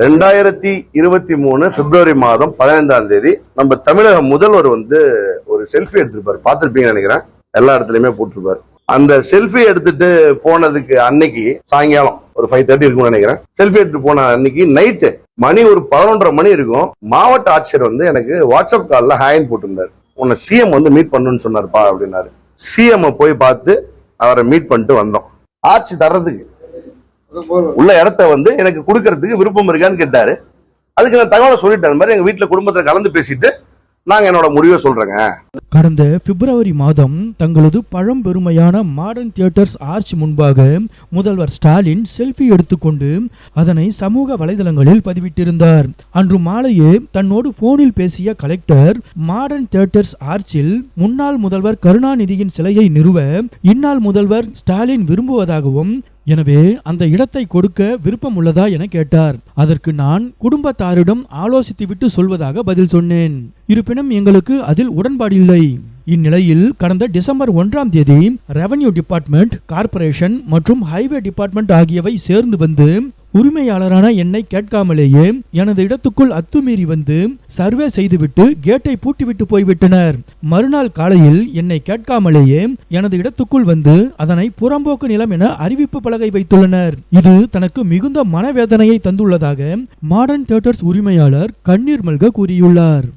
ரெண்டாயிரத்தி இருபத்தி மூணு பிப்ரவரி மாதம் பதினைந்தாம் தேதி நம்ம தமிழக முதல்வர் வந்து ஒரு செல்ஃபி எடுத்திருப்பாரு. பார்த்துருப்பீங்கன்னு நினைக்கிறேன். எல்லா இடத்துலயுமே போட்டிருப்பாரு. அந்த செல்ஃபி எடுத்துட்டு போனதுக்கு அன்னைக்கு சாயங்காலம் ஒரு ஃபைவ் தேர்ட்டி இருக்கும்னு நினைக்கிறேன். செல்ஃபி எடுத்துட்டு போன அன்னைக்கு நைட்டு மணி ஒரு பதினொன்றரை மணி இருக்கும். மாவட்ட ஆட்சியர் வந்து எனக்கு வாட்ஸ்அப் காலில் ஹேண்ட் போட்டிருந்தார். உன்னை சிஎம் வந்து மீட் பண்ணுன்னு சொன்னார்ப்பா அப்படின்னாரு. சிஎம் போய் பார்த்து அவரை மீட் பண்ணிட்டு வந்தோம். ஆட்சி தர்றதுக்கு உள்ள இடத்த வந்து எனக்கு கொடுக்கறதுக்கு விருப்பம் இருக்கான்னு கேட்டாரு. அதுக்கு நான் தகவலை சொல்லிட்டேன். அந்த மாதிரி எங்க வீட்டுல குடும்பத்துல கலந்து பேசிட்டு நாங்க என்னோட முடிவை சொல்றேங்க. கடந்த பிப்ரவரி மாதம் தங்களது பழம்பெருமையான மாடர்ன் தியேட்டர்ஸ் ஆர்ச் முன்பாக முதல்வர் ஸ்டாலின் செல்ஃபி எடுத்துக்கொண்டு அதனை சமூக வலைதளங்களில் பதிவிட்டிருந்தார். அன்று மாலையே தன்னோடு போனில் பேசிய கலெக்டர் மாடர்ன் தியேட்டர்ஸ் ஆர்ச்சில் முன்னாள் முதல்வர் கருணாநிதியின் சிலையை நிறுவ இந்நாள் முதல்வர் ஸ்டாலின் விரும்புவதாகவும் எனவே அந்த இடத்தை கொடுக்க விருப்பம் உள்ளதா என கேட்டார். அதற்கு நான் குடும்பத்தாரிடம் ஆலோசித்துவிட்டு சொல்வதாக பதில் சொன்னேன். இருப்பினும் எங்களுக்கு அதில் உடன்பாடில்லை இந்நிலையில் கடந்த டிசம்பர் ஒன்றாம் தேதி ரெவன்யூ டிபார்ட்மெண்ட் கார்ப்பரேஷன் மற்றும் ஹைவே டிபார்ட்மெண்ட் ஆகியவை சேர்ந்து வந்து உரிமையாளரான என்னை கேட்காமலேயே எனது இடத்துக்குள் அத்துமீறி வந்து சர்வே செய்துவிட்டு கேட்டை பூட்டிவிட்டு போய்விட்டனர். மறுநாள் காலையில் என்னை கேட்காமலேயே எனது இடத்துக்குள் வந்து அதனை புறம்போக்கு நிலம் என அறிவிப்பு பலகை வைத்துள்ளனர். இது தனக்கு மிகுந்த மனவேதனையை தந்துள்ளதாக மாடர்ன் தியேட்டர்ஸ் உரிமையாளர் கண்ணீர் மல்க கூறியுள்ளார்.